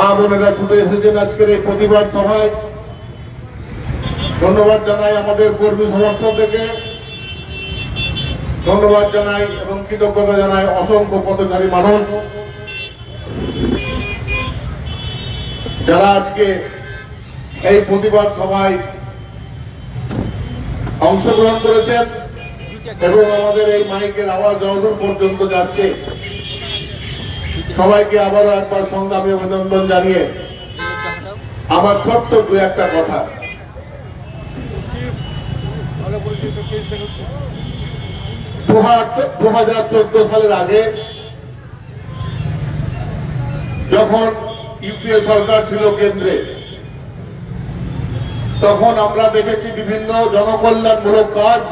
মা বোনেরা ছুটে এসেছেন আজকের এই প্রতিবাদ সভায়। ধন্যবাদ জানাই আমাদের কর্মী সমর্থকদেরকে। ধন্যবাদ জানাই এবং কৃতজ্ঞতা জানাই অসংখ্য পথচারী মানুষ। যারা আজকে এই প্রতিবাদ সভায় অংশগ্রহণ করেছেন এবং আমাদের এই মাইকের আওয়াজ যতদূর পর্যন্ত যাচ্ছে। সবাইকে আবারও একবার সংগ্রামী অভিনন্দন জানিয়ে আমার ছোট্ট দু একটা কথা। দু হাজার চোদ্দ সালের আগে যখন ইউপিএ সরকার ছিল কেন্দ্রে, তখন আমরা দেখেছি বিভিন্ন জনকল্যাণমূলক কাজ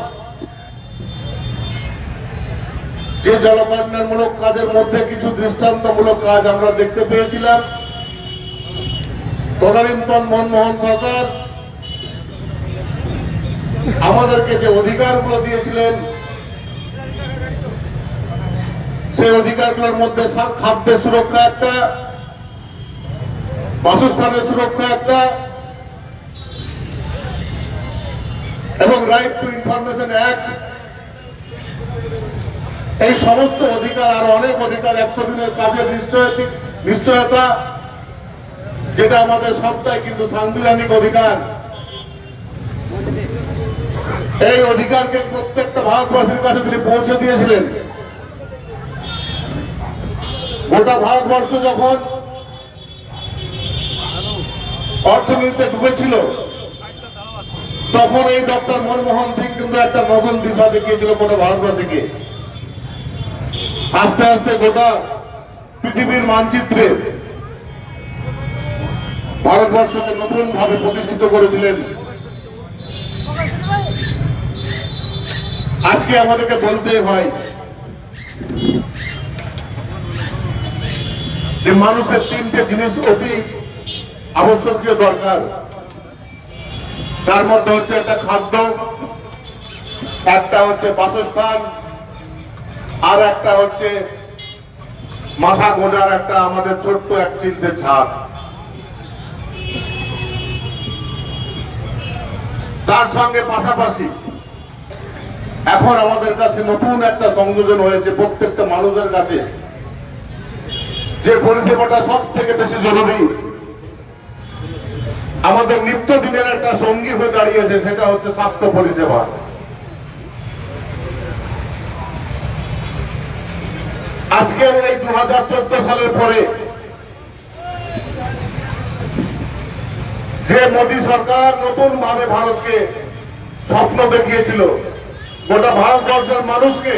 যে জনকল্যাণমূলক কাজের মধ্যে কিছু দৃষ্টান্তমূলক কাজ আমরা দেখতে পেয়েছিলাম। তদানীন্তন মনমোহন সরকার আমাদেরকে যে অধিকারগুলো দিয়েছিলেন, সেই অধিকারগুলোর মধ্যে খাদ্যের সুরক্ষা একটা, বাসস্থানের সুরক্ষা একটা, এবং রাইট টু ইনফরমেশন অ্যাক্ট এই সমস্ত অধিকার আর অনেক অধিকার একশো দিনের কাজের নিশ্চয়তি যেটা আমাদের সবটাই কিন্তু সাংবিধানিক অধিকার। এই অধিকারকে প্রত্যেকটা ভারতবাসীর কাছে তিনি পৌঁছে দিয়েছিলেন। গোটা ভারতবর্ষ যখন অর্থনীতিতে ডুবেছিল, তখন এই ডক্টর মনমোহন সিং কিন্তু একটা নতুন দিশা দেখিয়েছিল গোটা ভারতবাসীকে। আস্তে আস্তে গোটা পৃথিবীর মানচিত্রে ভারতবর্ষকে নতুন ভাবে প্রতিষ্ঠিত করেছিলেন। আজকে আমাদেরকে বলতে হয় যে মানুষের তিনটে জিনিস অতি আবশ্যকীয় দরকার। তার মধ্যে হচ্ছে একটা খাদ্য, একটা হচ্ছে বাসস্থান আর একটা হচ্ছে মাথা গোজার একটা আমাদের ছোট্ট এক চিন্তের ছাদ তার সঙ্গে পাশাপাশি এখন আমাদের কাছে নতুন একটা সংযোজন হয়েছে প্রত্যেকটা মানুষের কাছে। যে পরিষেবাটা সব থেকে বেশি জরুরি। আমাদের নিত্যদিনের একটা সঙ্গী হয়ে দাঁড়িয়েছে, সেটা হচ্ছে স্বাস্থ্য পরিষেবা। আজকের এই দু হাজার চোদ্দ সালের পরে যে মোদী সরকার নতুন ভাবে ভারতকে স্বপ্ন দেখিয়েছিল, গোটা ভারতবর্ষের মানুষকে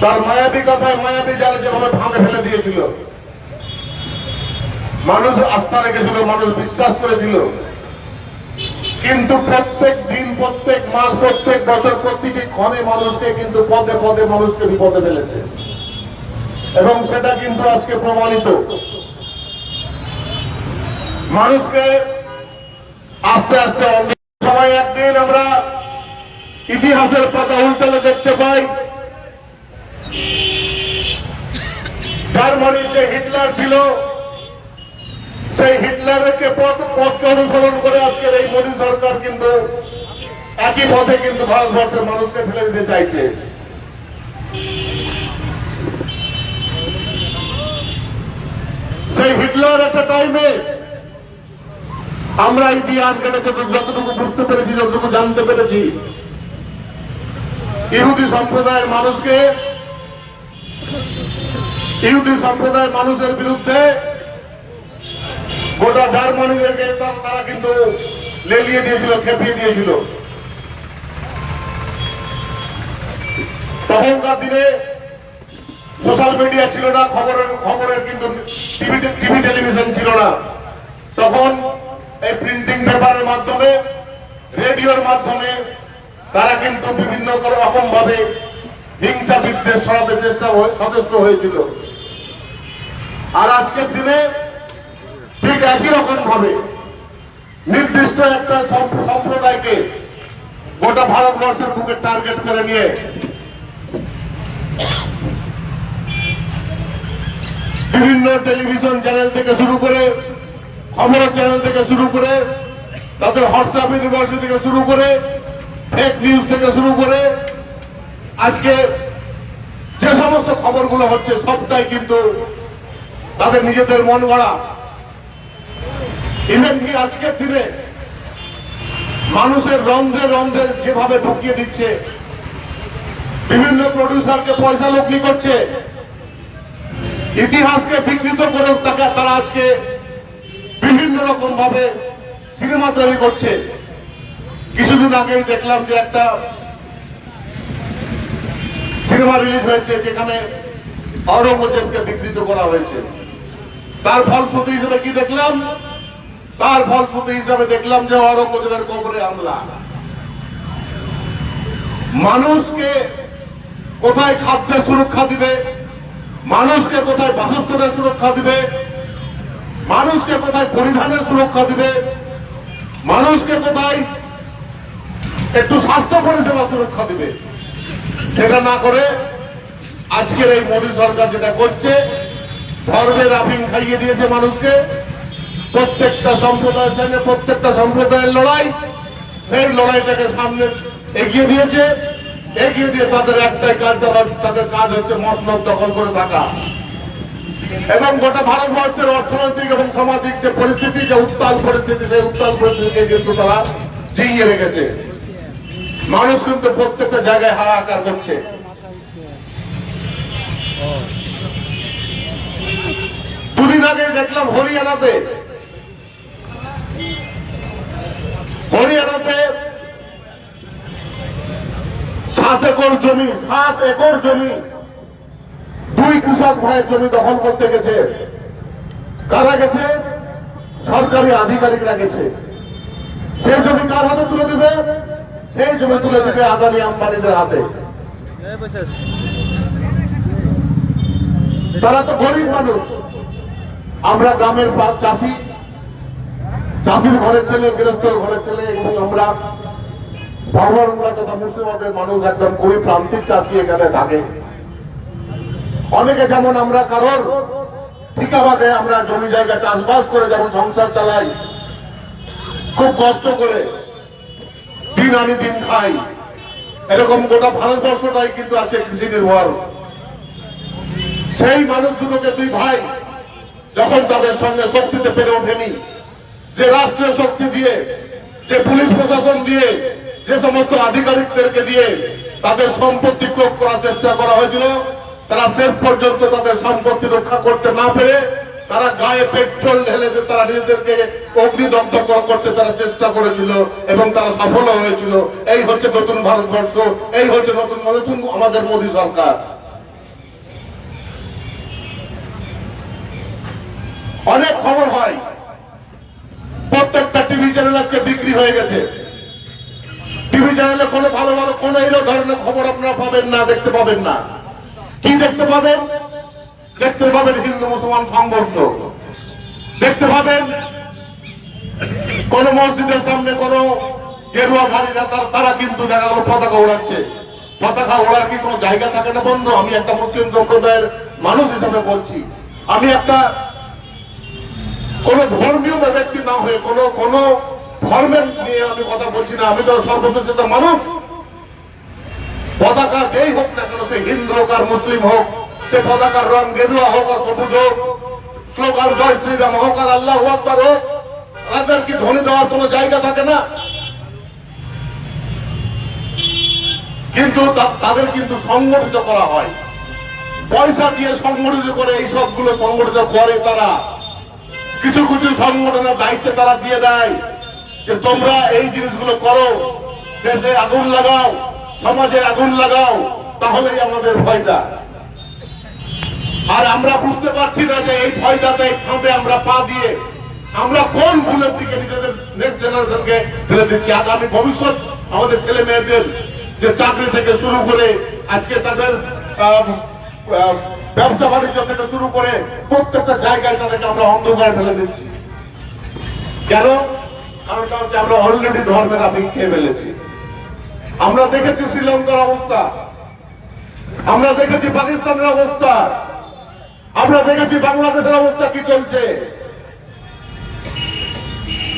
তার মায়াবী কথায় মায়াবী জালে যেভাবে ফাঁদে ফেলে দিয়েছিল, মানুষ আস্থা রেখেছিল, মানুষ বিশ্বাস করেছিল। কিন্তু প্রত্যেক দিন, প্রত্যেক মাস, প্রত্যেক বছর প্রতিটি ক্ষণে মানুষকে কিন্তু পদে পদে মানুষকে বিপদে ফেলেছে। এবং সেটা কিন্তু আজকে প্রমাণিত। মানুষকে আস্তে আস্তে সময় একদিন আমরা ইতিহাসের পাতা উল্টালে দেখতে পাই জার্মানির যে হিটলার ছিল সেই হিটলারকে পথ পথকে অনুসরণ করে আজকের এই মোদী সরকার কিন্তু একই পথে কিন্তু ভারতবর্ষের মানুষকে ফেলে দিতে চাইছে। সেই হিটলার একটা টাইমে আমরা ইতিহাস কেটেছে, যতটুকু বুঝতে পেরেছি, যতটুকু জানতে পেরেছি। ইহুদি সম্প্রদায়ের মানুষকে, ইহুদি সম্প্রদায়ের মানুষের বিরুদ্ধে গোটা জার্মানিদেরকে তারা কিন্তু লেলিয়ে দিয়েছিল, খেপিয়ে দিয়েছিল। তখনকার দিনে সোশ্যাল মিডিয়া ছিল না, খবরের খবরের কিন্তু টিভি টেলিভিশন ছিল না। তখন এই প্রিন্টিং পেপারের মাধ্যমে, রেডিওর মাধ্যমে তারা কিন্তু বিভিন্ন রকম ভাবে হিংসা বিদ্বেষ ছড়াতে চেষ্টা সচেষ্ট হয়েছিল। আর আজকের দিনে ঠিক একই রকম ভাবে নির্দিষ্ট একটা সম্প্রদায়কে গোটা ভারতবর্ষের বুকে টার্গেট করে নিয়ে বিভিন্ন টেলিভিশন চ্যানেল থেকে শুরু করে খবরের চ্যানেল থেকে শুরু করে তাদের হোয়াটসঅ্যাপ ইউনিভার্সিটি থেকে শুরু করে ফেক নিউজ থেকে শুরু করে আজকে যে সমস্ত খবরগুলো হচ্ছে সবটাই কিন্তু তাদের নিজেদের মন গড়া ইভেন কি আজকের দিনে মানুষের রন্ধ্রে রন্ধ্রে যেভাবে ঢুকিয়ে দিচ্ছে, বিভিন্ন প্রডিউসারকে পয়সা লগ্নি করছে, ইতিহাসকে বিকৃত করে তাকে তারা আজকে বিভিন্ন রকম ভাবে সিনেমা তৈরি করছে। কিছুদিন আগেই দেখলাম যে একটা সিনেমা রিলিজ হয়েছে যেখানে অরঙ্গজেবকে বিকৃত করা হয়েছে। তার ফলশ্রুতি হিসেবে কি দেখলাম? তার ফলশ্রুতি হিসাবে দেখলাম যে অরঙ্গজেবের কবরে হামলা মানুষকে কোথায় খাদ্যের সুরক্ষা দিবে? মানুষকে কোথায় বাসস্থানের সুরক্ষা দিবে? মানুষকে কোথায় পরিধানের সুরক্ষা দিবে? মানুষকে কোথায় একটু স্বাস্থ্য পরিষেবা সুরক্ষা দিবে? সেটা না করে আজকের এই মোদী সরকার যেটা করছে, ধর্মের আফিং খাইয়ে দিয়েছে মানুষকে। প্রত্যেকটা সম্প্রদায়ের সঙ্গে প্রত্যেকটা সম্প্রদায়ের লড়াই, সেই লড়াইটাকে সামনে এগিয়ে দিয়েছে। এগিয়ে দিয়ে তাদের একটাই কাজ, তারা তাদের কাজ হচ্ছে মসনদ দখল করে থাকা। এবং গোটা ভারতবর্ষের অর্থনৈতিক এবং সামাজিক যে পরিস্থিতি, যে উত্তাল পরিস্থিতি, সেই উত্তাল পরিস্থিতিকে কিন্তু তারা জিইয়ে রেখেছে। মানুষ কিন্তু প্রত্যেকটা জায়গায় হাহাকার করছে। দুদিন আগে দেখলাম হরিয়ানাতে হরিয়ানাতে সাত একর জমি, সাত একর জমি, দুই কৃষক ভাইয়ের জমি দখল করতে গেছে। কারা গেছে? সরকারি আধিকারিকরা গেছে। সেই জমি কার হাতে তুলে দিবে? সেই জমি তুলে দিবে আদানি আম্বানিদের হাতে। তারা তো গরিব মানুষ। আমরা গ্রামের চাষি চাষির ঘরের ছেলে, গৃহস্থর ঘরের ছেলে এবং আমরা। বাবররা তথা মুর্শিদাবাদের মানুষ একদম খুবই প্রান্তিক চাষি এখানে থাকে। অনেকে যেমন আমরা কারোর ঠিকাভাগে আমরা জমি জায়গা চাষবাস করে যেমন সংসার চালাই, খুব কষ্ট করে দিন আনি দিন খাই। এরকম গোটা ভারতবর্ষটাই কিন্তু আজকে কৃষি নির্ভর। সেই মানুষ দুটোকে দুই ভাই যখন তাদের সঙ্গে শক্তিতে পেরে ওঠেনি যে রাষ্ট্রীয় শক্তি দিয়ে, যে পুলিশ প্রশাসন দিয়ে, যে সমস্ত আধিকারিকদেরকে দিয়ে তাদের সম্পত্তি ক্রোধ করার চেষ্টা করা হয়েছিল, তারা শেষ পর্যন্ত তাদের সম্পত্তি রক্ষা করতে না পেরে তারা গায়ে পেট্রোল ঢেলে যে তারা নিজেদেরকে অগ্নিদগ্ধ কর- করতে তারা চেষ্টা করেছিল এবং তারা সফল হয়েছিল। এই হচ্ছে নতুন ভারতবর্ষ, এই হচ্ছে নতুন নতুন আমাদের মোদী সরকার। অনেক খবর হয়। প্রত্যেকটা টিভি চ্যানেল আজকে বিক্রি হয়ে গেছে। টিভি চ্যানেলে কোনো ভালো ভালো, কোন এই ধরনের খবর আপনারা পাবেন না, দেখতে পাবেন না। কি দেখতে পাবেন? দেখতে পাবেন হিন্দু মুসলমান সংঘর্ষ। দেখতে পাবেন কোন মসজিদের সামনে কোন গেরুয়া ভারীরা, তারা কিন্তু দেখা গেল পতাকা উড়াচ্ছে পতাকা ওড়ার কি কোনো জায়গা থাকে না বন্ধু? আমি একটা মুসলিম সম্প্রদায়ের মানুষ হিসেবে বলছি। আমি একটা কোন ধর্মীয় ব্যক্তি না হয়ে কোন কোন ধর্মের নিয়ে আমি কথা বলছি না। আমি তো সর্বশেষে তো মানুষ। পতাকা যেই হোক না কেন, সে হিন্দু হোক আর মুসলিম হোক, সে পতাকার রং গেরুয়া হোক আর সবুজ হোক, স্লোগান জয় শ্রীরাম হোক আর আল্লাহ আকবর হোক, তাদের কি ধ্বনি দেওয়ার কোন জায়গা থাকে না? কিন্তু তাদের কিন্তু সংগঠিত করা হয়। পয়সা দিয়ে সংগঠিত করে এই সবগুলো সংগঠিত করে তারা। কিছু কিছু সংগঠনের দায়িত্বে তারা দিয়ে দেয় যে তোমরা এই জিনিসগুলো করো, দেশে আগুন লাগাও, সমাজে আগুন লাগাও, তাহলেই আমাদের ফায়দা আর আমরা বুঝতে পারছি না যে এই ফায়দাতে এই ফাঁদে আমরা পা দিয়ে আমরা কোন ভুলের দিকে নিজেদের নেক্সট জেনারেশনকে ফেলে দিচ্ছি? আগামী ভবিষ্যৎ আমাদের ছেলে মেয়েদের যে চাকরি থেকে শুরু করে আজকে তাদের ব্যবসা বাণিজ্য থেকে শুরু করে প্রত্যেকটা জায়গায় তাদেরকে আমরা অন্ধকারে ফেলে দিচ্ছি। কেন? কারণটা হচ্ছে আমরা অলরেডি ধর্মের আপিং খেয়ে ফেলেছি। আমরা দেখেছি শ্রীলঙ্কার অবস্থা। আমরা দেখেছি পাকিস্তানের অবস্থা। আমরা দেখেছি বাংলাদেশের অবস্থা কি চলছে।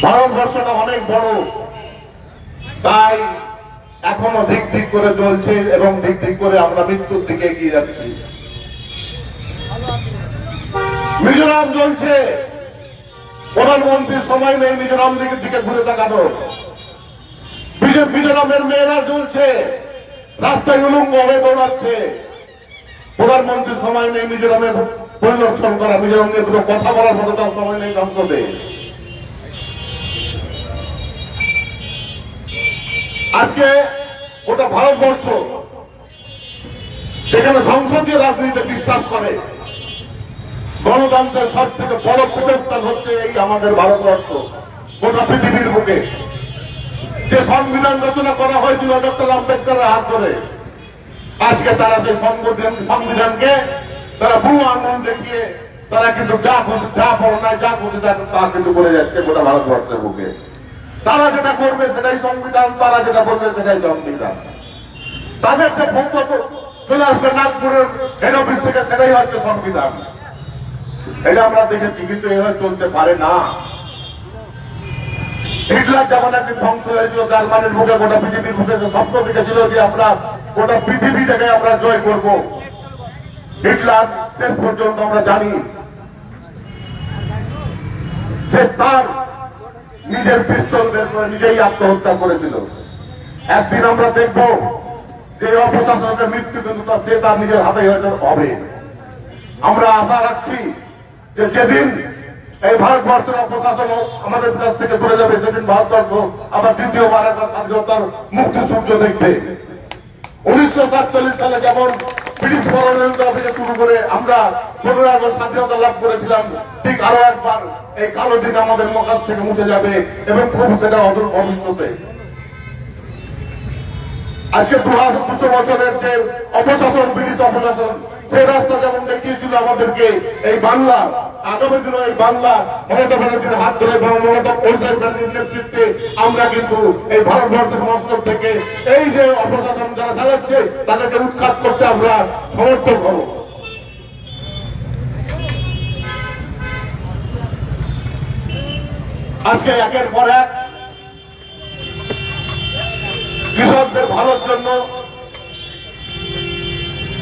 ভারতবর্ষটা অনেক বড়। তাই এখনও দিক দিক করে চলছে এবং দিক দিক করে আমরা মৃত্যুর দিকে এগিয়ে যাচ্ছি। মিজোরাম চলছে। প্রধানমন্ত্রীর সময় নেই মিজোরাম দিকের দিকে ঘুরে তাকানো। মিজোরামের মেয়েরা চলছে। রাস্তায় উলঙ্গ হয়ে দৌড়াচ্ছে। প্রধানমন্ত্রীর সময় নেই মিজোরামের পরিদর্শন করা। মিজোরাম নিয়ে দুটো কথা বলার মতো তার সময় নেই সংসদে আজকে ওটা ভারতবর্ষ সেখানে সংসদীয় রাজনীতিতে বিশ্বাস করে গণতন্ত্রের সব থেকে বড় প্রতিষ্ঠান হচ্ছে এই আমাদের ভারতবর্ষ, গোটা পৃথিবীর বুকে। যে সংবিধান রচনা করা হয়েছিল ডক্টর আম্বেদকরের হাত ধরে, আজকে তারা সেই সংবিধান সংবিধানকে তারা ভুয়ো আন্দোলন দেখিয়ে তারা কিন্তু যা খুশি, যা পড়ায় যা খুশি তা কিন্তু করে যাচ্ছে গোটা ভারতবর্ষের বুকে। তারা যেটা করবে সেটাই সংবিধান, তারা যেটা বলবে সেটাই সংবিধান। তাদের যে বক্তব্য চলে আসবে নাগপুরের হেড অফিস থেকে, সেটাই হচ্ছে সংবিধান। এটা আমরা দেখেছি কিন্তু এভাবে চলতে পারে না। হিটলার যেমন একদিন ধ্বংস হয়েছিল, জার্মানির বুকে, গোটা পৃথিবীর বুকে স্বপ্ন দেখেছিল যে আমরা গোটা পৃথিবীটাকে আমরা জয় করব। হিটলার শেষ পর্যন্ত আমরা জানি, সে তার নিজের পিস্তল বের করে নিজেই আত্মহত্যা করেছিল। একদিন আমরা দেখব যে অপশাসকের মৃত্যু কিন্তু সে তার নিজের হাতে হয়তো হবে। আমরা আশা রাখছি যে যেদিন এই ভারতবর্ষের অপশাসন আমাদের কাছ থেকে দূরে যাবে, সেদিন ভারতবর্ষ আবার দ্বিতীয়বার একবার স্বাধীনতার মুক্তি সূর্য দেখবে। উনিশশো সাতচল্লিশ সালে যেমন ব্রিটিশ থেকে শুরু করে আমরা পনেরো আগস্ট স্বাধীনতা লাভ করেছিলাম, ঠিক আরও একবার এই কালো দিন আমাদের মকাশ থেকে মুছে যাবে এবং খুব সেটা অদূর ভবিষ্যতে। আজকে দুশো বছরের যে অপশাসন, ব্রিটিশ অপশাসন সেই রাস্তা যেমন দেখিয়েছিল আমাদেরকে, এই বাংলা, আগামী দিনে এই বাংলা মমতা ব্যানার্জির হাত ধরে বা মমতা পরিচয় ব্যানার্জির নেতৃত্বে আমরা কিন্তু এই ভারতবর্ষের মস্তক থেকে এই যে অপশাসন যারা চালাচ্ছে, তাদেরকে উৎখাত করতে আমরা সমর্থন হব আজকে একের পর এক কৃষকদের ভালোর জন্য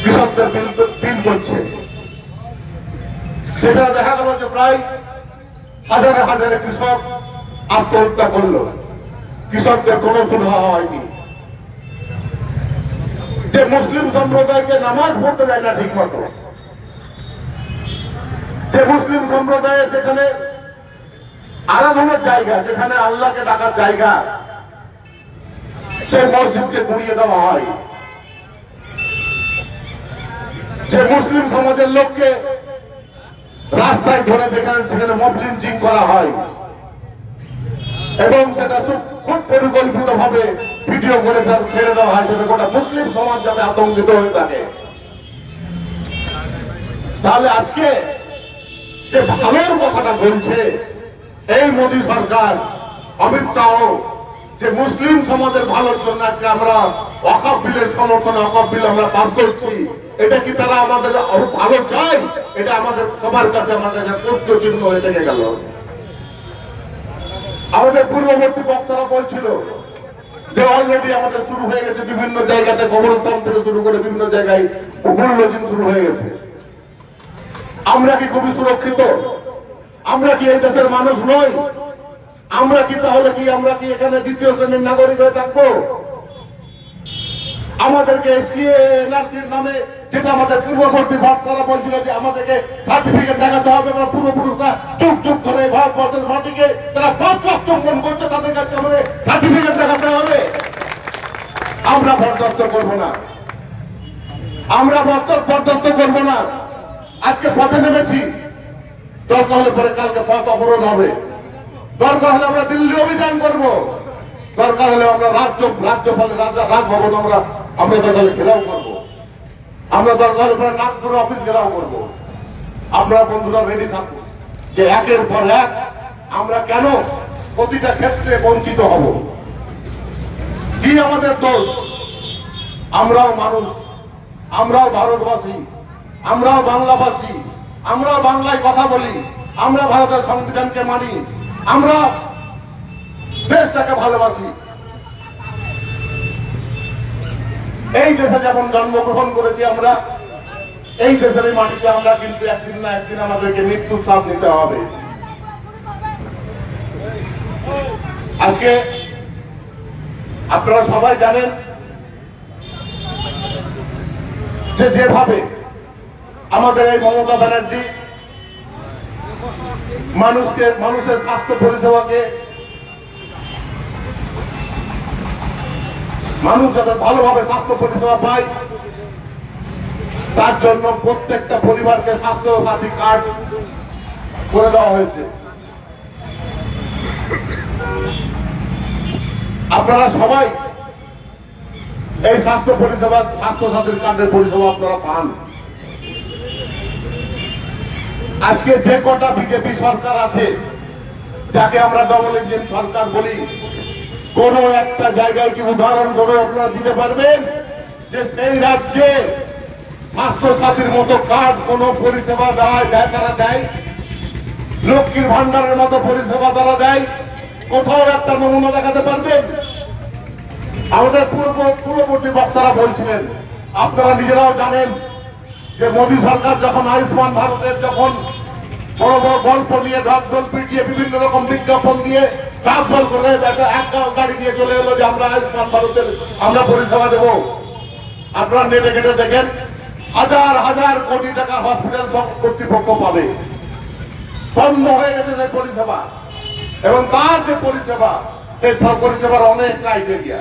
কৃষকদের বিল বিল করছে সেখানে দেখা গেল যে প্রায় হাজারে হাজারে কৃষক আত্মহত্যা করল। কৃষকদের কোন সুবিধা হয়নি। যে মুসলিম সম্প্রদায়কে নামাজ পড়তে দেয় না ঠিক মতো যে মুসলিম সম্প্রদায়ের যেখানে আরাধনার জায়গা, যেখানে আল্লাহকে ডাকার জায়গা, সেই মসজিদকে গুড়িয়ে দেওয়া হয়। যে মুসলিম সমাজের লোককে রাস্তায় ধরে যেখানে সেখানে মবলিন জিং করা হয় এবং সেটা খুব পরিকল্পিত ভাবে ভিডিও করে তা- ছেড়ে দেওয়া হয় যাতে গোটা মুসলিম সমাজ যাতে আতঙ্কিত হয়ে থাকে। তাহলে আজকে যে ভালোর কথাটা বলছে, এই মোদী সরকার, অমিত শাহ, যে মুসলিম সমাজের ভালোর জন্য আজকে আমরা অকাপ বিলের সমর্থনে অকাপ বিল আমরা পাস করছি। এটা কি তারা আমাদের ভালো চায়? এটা আমাদের সবার কাছে আমার কাছে চিহ্ন হয়ে থেকে গেল। আমাদের পূর্ববর্তী বক্তারা বলছিল যে অলরেডি আমাদের শুরু হয়ে গেছে বিভিন্ন জায়গাতে কবরস্থান থেকে শুরু করে বিভিন্ন জায়গায় বুলডোজিং শুরু হয়ে গেছে। আমরা কি খুবই সুরক্ষিত? আমরা কি এই দেশের মানুষ নই? আমরা কি তাহলে কি আমরা কি এখানে দ্বিতীয় শ্রেণির নাগরিক হয়ে থাকব? আমাদেরকে সিএ এনআরসির নামে যেটা আমাদের পূর্ববর্তী ভক্তরা বলছিল যে আমাদেরকে সার্টিফিকেট দেখাতে হবে আমরা পূর্বপুরুষরা যুগ যুগ ধরে ভারতবর্ষের মাটিকে তারা পাঁচ লাখ চম্বন করছে তাদের কাছে আমাদের সার্টিফিকেট দেখাতে হবে। আমরা বরদাস্ত করব না। আমরা বরদাস্ত বরদাস্ত করব না। আজকে পথে নেমেছি। দরকার হলে পরে কালকে পথ অবরোধ হবে। দরকার হলে আমরা দিল্লি অভিযান করব। দরকার হলে আমরা রাজ্য রাজ্যপালে রাজা, রাজভবন আমরা আমরা দরকার ঘেরাও করব। আমরা দরকার হলে পরে নাগপুর অফিস ঘেরাও করব। আপনারা বন্ধুরা রেডি থাকুন যে একের পর এক আমরা কেন প্রতিটা ক্ষেত্রে বঞ্চিত হব। কি আমাদের দোষ? আমরাও মানুষ, আমরাও ভারতবাসী, আমরাও বাংলাভাষী আমরা বাংলায় কথা বলি, আমরা ভারতের সংবিধানকে মানি, আমরা দেশটাকে ভালোবাসি। এই দেশে যেমন জন্মগ্রহণ করেছি আমরা, এই দেশের মাটিতে আমরা কিন্তু একদিন না একদিন আমাদেরকে মৃত্যুর সাথ নিতে হবে। আজকে আপনারা সবাই জানেন যে যেভাবে আমাদের এই মমতা ব্যানার্জি মানুষকে, মানুষের স্বাস্থ্য পরিষেবাকে মানুষ যাতে ভালোভাবে স্বাস্থ্য পরিষেবা পায়, তার জন্য প্রত্যেকটা পরিবারকে স্বাস্থ্য সাথী কার্ড করে দেওয়া হয়েছে। আপনারা সবাই এই স্বাস্থ্য পরিষেবা, স্বাস্থ্য সাথীর কার্ডের পরিষেবা আপনারা পান। আজকে যে কটা বিজেপি সরকার আছে, যাকে আমরা ডবল ইঞ্জিন সরকার বলি কোন একটা জায়গায় কি উদাহরণ করে আপনারা দিতে পারবেন যে সেই রাজ্যে স্বাস্থ্য সাথীর মতো কার্ড কোন পরিষেবা দেয় তারা দেয়? লক্ষ্মীর ভান্ডারের মতো পরিষেবা তারা দেয়? কোথাও একটা নমুনা দেখাতে পারবেন? আমাদের পূর্ব পূর্ববর্তী বক্তারা বলছিলেন, আপনারা নিজেরাও জানেন যে মোদী সরকার যখন আয়ুষ্মান ভারতের যখন বড় বড় গল্প নিয়ে ঢকঢোল পিটিয়ে বিভিন্ন রকম বিজ্ঞাপন দিয়ে ট্রান্সফার করে একটা এক গাড়ি দিয়ে চলে এলো যে আমরা আয়ুষ্মান ভারতের আমরা পরিষেবা দেব। আপনারা নেটে কেটে দেখেন, হাজার হাজার কোটি টাকা হসপিটাল সব কর্তৃপক্ষ পাবে। বন্ধ হয়ে গেছে সেই পরিষেবা। এবং তার যে পরিষেবা, সেই পরিষেবার অনেক ক্রাইটেরিয়া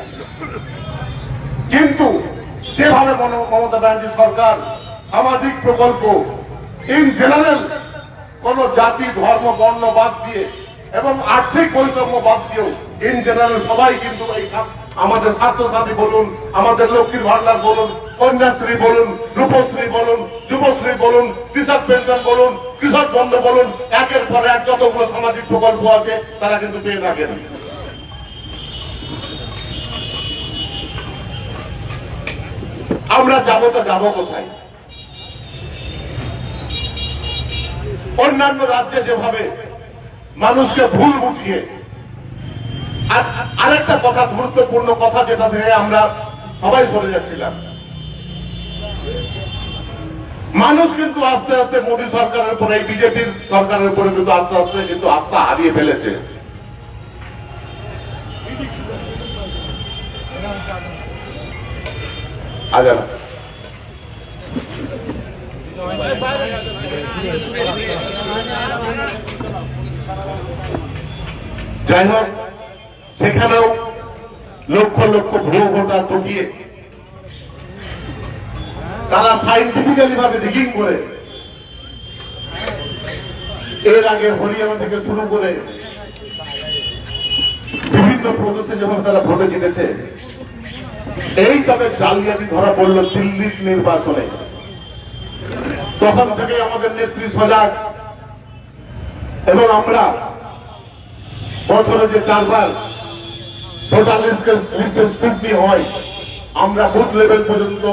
কিন্তু যেভাবে মমতা ব্যানার্জি সরকার সামাজিক প্রকল্প ইন জেনারেল কোন জাতি, ধর্ম, বর্ণ বাদ দিয়ে এবং আর্থিক বৈষম্য বাদ দিয়েও ইন জেনারেল সবাই কিন্তু এই আমাদের স্বাস্থ্যসাথী বলুন, আমাদের লক্ষ্মীর ভান্ডার বলুন, কন্যাশ্রী বলুন, রূপশ্রী বলুন, যুবশ্রী বলুন, কৃষক পেনশন বলুন, কৃষক বন্ধ বলুন, একের পর এক যতগুলো সামাজিক প্রকল্প আছে, তারা কিন্তু পেয়ে থাকেন আমরা যাব তো যাব কোথায়? অন্যান্য রাজ্যে যেভাবে মানুষকে ভুল বুঝিয়ে। আর আরেকটা কথা, গুরুত্বপূর্ণ কথা যেটা থেকে আমরা সবাই সরে যাচ্ছিলাম। মানুষ কিন্তু আস্তে আস্তে মোদী সরকারের উপরে এই বিজেপির সরকারের উপরে কিন্তু আস্তে আস্তে কিন্তু আস্থা হারিয়ে ফেলেছে। যাই হোক। সেখানেও লক্ষ লক্ষ ভুয়ো ভোটার ঢুকিয়ে তারা সাইন্টিফিক্যালি ভাবে রিগিং করে। এর আগে হরিয়ানা থেকে শুরু করে বিভিন্ন প্রদেশে যেভাবে তারা ভোটে জিতেছে, এই তাদের জালিয়াতি ধরা পড়ল দিল্লির নির্বাচনে। তখন থেকে আমাদের নেত্রী সজাগ। এবং আমরা বছরে যে চারবার ভোটার লিস্টের স্ক্রুটনি হয়, আমরা বুথ লেভেল পর্যন্ত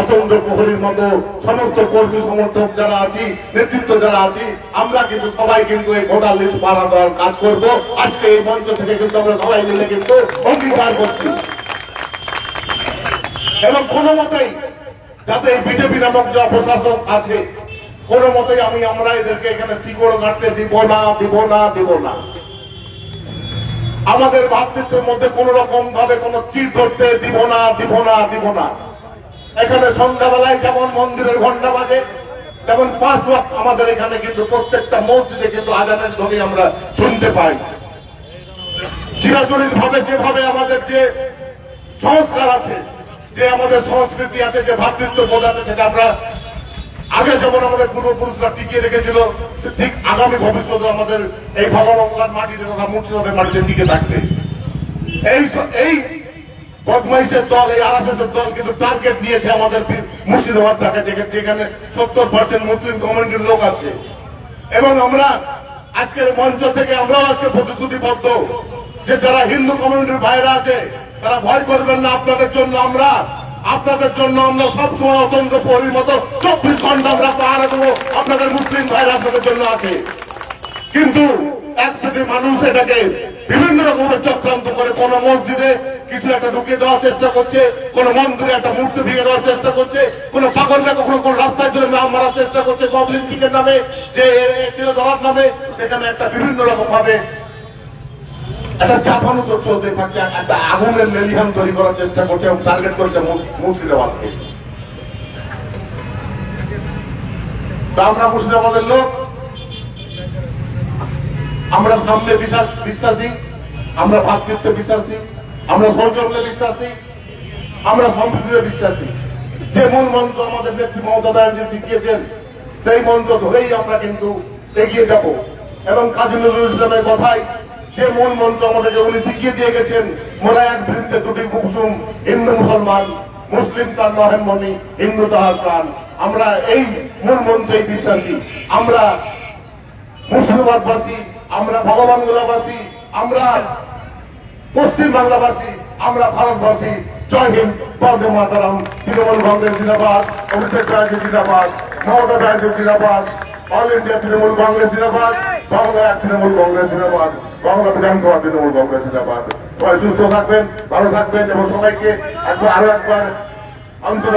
অতন্দ্র প্রহরীর মতো সমস্ত কর্মী সমর্থক যারা আছি, নেতৃত্ব যারা আছি, আমরা কিন্তু সবাই কিন্তু এই ভোটার লিস্ট বাড়া দেওয়ার কাজ করব। আজকে এই মঞ্চ থেকে কিন্তু আমরা সবাই মিলে কিন্তু অঙ্গীকার করছি। এবং কোনো মতেই যাতে এই বিজেপি নামক যে প্রশাসক আছে, কোনো মতেই আমি আমরা এদেরকে এখানে শিকড় কাটতে দিব না দিব না দিব না। আমাদের ভাতৃত্বের মধ্যে কোন রকম ভাবে কোন চির ধরতে দিব না দিব না দিব না। এখানে সন্ধ্যাবেলায় যেমন মন্দিরের ঘণ্টা বাজে, তেমন পাঁচ ওয়াক্ত আমাদের এখানে কিন্তু প্রত্যেকটা মসজিদে কিন্তু আজানের ধ্বনি আমরা শুনতে পাই। চিরাচরিত ভাবে যেভাবে আমাদের যে সংস্কার আছে, যে আমাদের সংস্কৃতি আছে, যে ভাতৃত্ব বোধ আছে, সেটা আমরা আগে যেমন আমাদের পূর্বপুরুষরা টিকিয়ে রেখেছিল ঠিক আগামী ভবিষ্যতে আমাদের এই ভগবান মাটিতে তথা মুর্শিদাবাদের মাটিতে টিকে থাকবে। এই এই বদমাইশের দল, এই আরএসএসের দল কিন্তু টার্গেট নিয়েছে আমাদের মুর্শিদাবাদটাকে যেখানে- যেখানে সত্তর পার্সেন্ট মুসলিম কমিউনিটির লোক আছে। এবং আমরা আজকের মঞ্চ থেকে আমরাও আজকে প্রতিশ্রুতিবদ্ধ যে যারা হিন্দু কমিউনিটির বাইরে আছে, তারা ভয় করবেন না আপনাদের জন্য আমরা আপনাদের জন্য আমরা সবসময় অতন্ত্র প্রহরীর মতো চব্বিশ ঘণ্টা আমরা পাহারা দেবো। আপনাদের মুসলিম ভাইরা আপনাদের জন্য আছে। কিন্তু এক শ্রেণির মানুষ এটাকে বিভিন্ন রকমের চক্রান্ত করে, কোন মসজিদে কিছু একটা ঢুকিয়ে দেওয়ার চেষ্টা করছে, কোন মন্দিরে একটা মূর্তি ভেঙে দেওয়ার চেষ্টা করছে, কোন পাগলকে কখনো কোন রাস্তার জন্য নাম মারার চেষ্টা করছে কিকের নামে, যে ছিল ধরার নামে, সেখানে একটা বিভিন্ন রকম ভাবে একটা চাপানো তো চলতে থাকছে একটা আগুনের লেলিহান তৈরি করার চেষ্টা করছে এবং টার্গেট করছে মুর্শ- মুর্শিদাবাদকে। আমরা মুর্শিদাবাদের লোক, আমরা সামনে বিশ্বাস বিশ্বাসী, আমরা ভাতৃত্বে বিশ্বাসী, আমরা সৌজন্যে বিশ্বাসী, আমরা সম্প্রীতিতে বিশ্বাসী। যে মূল মন্ত্র আমাদের নেত্রী মমতা ব্যানার্জি শিখিয়েছেন, সেই মন্ত্র ধরেই আমরা কিন্তু এগিয়ে যাব। এবং কাজী নজরুল ইসলামের কথাই যে মূল মন্ত্র আমাদেরকে উনি শিখিয়ে দিয়ে গেছেন, মোরা এক বৃন্দে দুটি কুসুম হিন্দু মুসলমান, মুসলিম তার নহেন মনি, হিন্দু তাহার প্রাণ। আমরা এই মূল মন্ত্রেই বিশ্বাসী। আমরা মুর্শিদাবাদবাসী আমরা ভগবান গোলাবাসী আমরা পশ্চিম বাংলাবাসী আমরা ভারতবাসী। জয় হিন্দ, বন্দে মাতারাম, তৃণমূল কংগ্রেস জিন্দাবাদ অভিষেক ব্যানার্জি জিন্দাবাদ, মমতা ব্যানার্জি জিন্দাবাদ, অল ইন্ডিয়া তৃণমূল কংগ্রেস জিন্দাবাদ, বাংলা তৃণমূল কংগ্রেস জিন্দাবাদ। কংগ্রেস সুস্থ থাকবেন, ভালো থাকবেন এবং সবাইকে একবার আরও একবার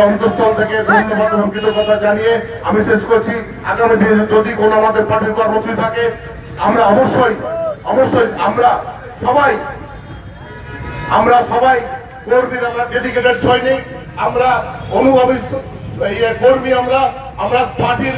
অন্তঃস্থল থেকে ধন্যবাদ এবং কৃতজ্ঞতা জানিয়ে আমি শেষ করছি। আগামী দিনে যদি কোনো আমাদের পার্টির কর্মসূচি থাকে, আমরা অবশ্যই অবশ্যই আমরা সবাই আমরা সবাই কর্মীর আমরা ডেডিকেটেড সৈনিক, আমরা অনুভবী ইয়ে কর্মী আমরা আমরা পার্টির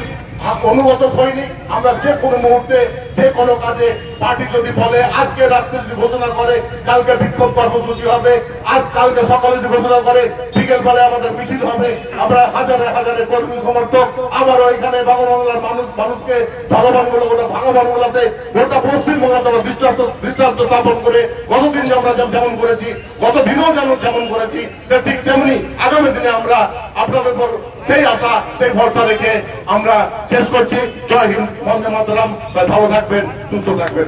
অনুগত সৈনিক, আমরা যে কোনো মুহূর্তে যে কোনো কাজে পার্টি যদি বলে, আজকে রাত্রে যদি ঘোষণা করে, কালকে বিক্ষোভ কর্মসূচি হবে, আজ কালকে সকালে যদি ঘোষণা করে, বিকেল বেলা আমাদের মিছিল হবে, আমরা হাজারে হাজারে কর্মী সমর্থক, আবারও এখানে বাংলার মানুষ, মানুষকে ভগবানগুলো গোটা ভগবানগুলোতে গোটা পশ্চিমবঙ্গতে আমরা দৃষ্টান্ত দৃষ্টান্ত স্থাপন করে গতদিন যে আমরা যেমন করেছি গত দিনেও যেমন যেমন করেছি ঠিক তেমনি আগামী দিনে আমরা আপনাদের উপর সেই আশা, সেই ভরসা রেখে আমরা শেষ করছি। জয় হিন্দ, বন্দে মাতরম ভালো থাকবেন সুস্থ থাকবেন।